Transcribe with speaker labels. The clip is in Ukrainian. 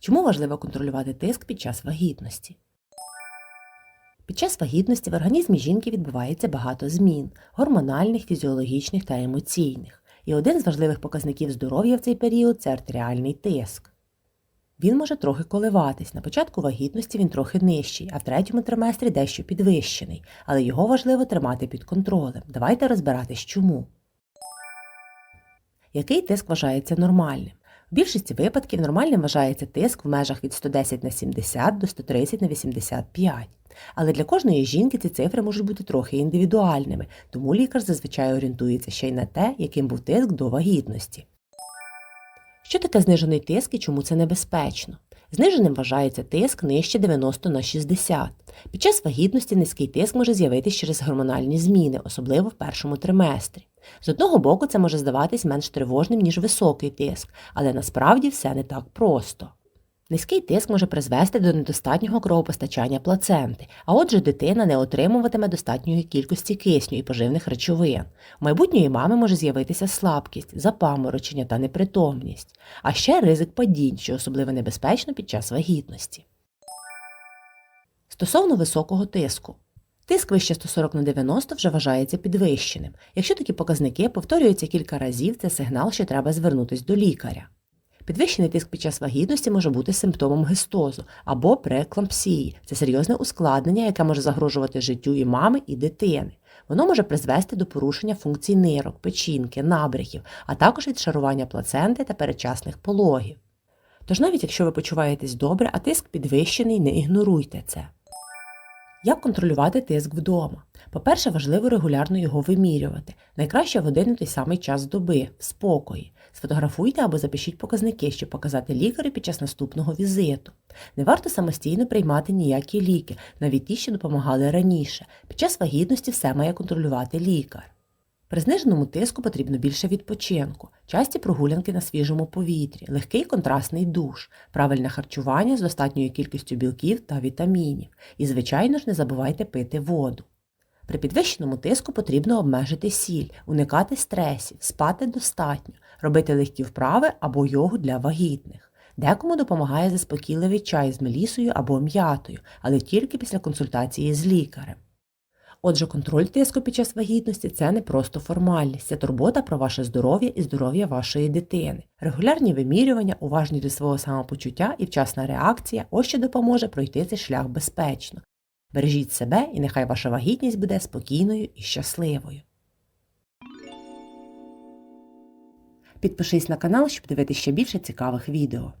Speaker 1: Чому важливо контролювати тиск під час вагітності? Під час вагітності в організмі жінки відбувається багато змін гормональних, фізіологічних та емоційних. І один з важливих показників здоров'я в цей період це артеріальний тиск. Він може трохи коливатись. На початку вагітності він трохи нижчий, а в третьому триместрі дещо підвищений, але його важливо тримати під контролем. Давайте розбиратись чому. Який тиск вважається нормальним? В більшості випадків нормальним вважається тиск в межах від 110 на 70 до 130 на 85. Але для кожної жінки ці цифри можуть бути трохи індивідуальними, тому лікар зазвичай орієнтується ще й на те, яким був тиск до вагітності. Що таке знижений тиск і чому це небезпечно? Зниженим вважається тиск нижче 90 на 60. Під час вагітності низький тиск може з'явитися через гормональні зміни, особливо в першому триместрі. З одного боку, це може здаватись менш тривожним, ніж високий тиск, але насправді все не так просто. Низький тиск може призвести до недостатнього кровопостачання плаценти, а отже, дитина не отримуватиме достатньої кількості кисню і поживних речовин. У майбутньої мами може з'явитися слабкість, запаморочення та непритомність, а ще ризик падінь, що особливо небезпечно під час вагітності. Стосовно високого тиску. Тиск вище 140 на 90 вже вважається підвищеним. Якщо такі показники повторюються кілька разів, це сигнал, що треба звернутися до лікаря. Підвищений тиск під час вагітності може бути симптомом гистозу або прееклампсії. Це серйозне ускладнення, яке може загрожувати життю і мами, і дитини. Воно може призвести до порушення функцій нирок, печінки, набряхів, а також відшарування плаценти та передчасних пологів. Тож навіть якщо ви почуваєтесь добре, а тиск підвищений, не ігноруйте це. Як контролювати тиск вдома? По-перше, важливо регулярно його вимірювати. Найкраще в один і той самий час доби, в спокої. Сфотографуйте або запишіть показники, щоб показати лікарю під час наступного візиту. Не варто самостійно приймати ніякі ліки, навіть ті, що допомагали раніше. Під час вагітності все має контролювати лікар. При зниженому тиску потрібно більше відпочинку, часті прогулянки на свіжому повітрі, легкий контрастний душ, правильне харчування з достатньою кількістю білків та вітамінів. І, звичайно ж, не забувайте пити воду. При підвищеному тиску потрібно обмежити сіль, уникати стресів, спати достатньо, робити легкі вправи або йогу для вагітних. Декому допомагає заспокійливий чай з мелісою або м'ятою, але тільки після консультації з лікарем. Отже, контроль тиску під час вагітності це не просто формальність, це турбота про ваше здоров'я і здоров'я вашої дитини. Регулярні вимірювання, уважність до свого самопочуття і вчасна реакція ось що допоможе пройти цей шлях безпечно. Бережіть себе і нехай ваша вагітність буде спокійною і щасливою. Підпишись на канал, щоб дивитися ще більше цікавих відео.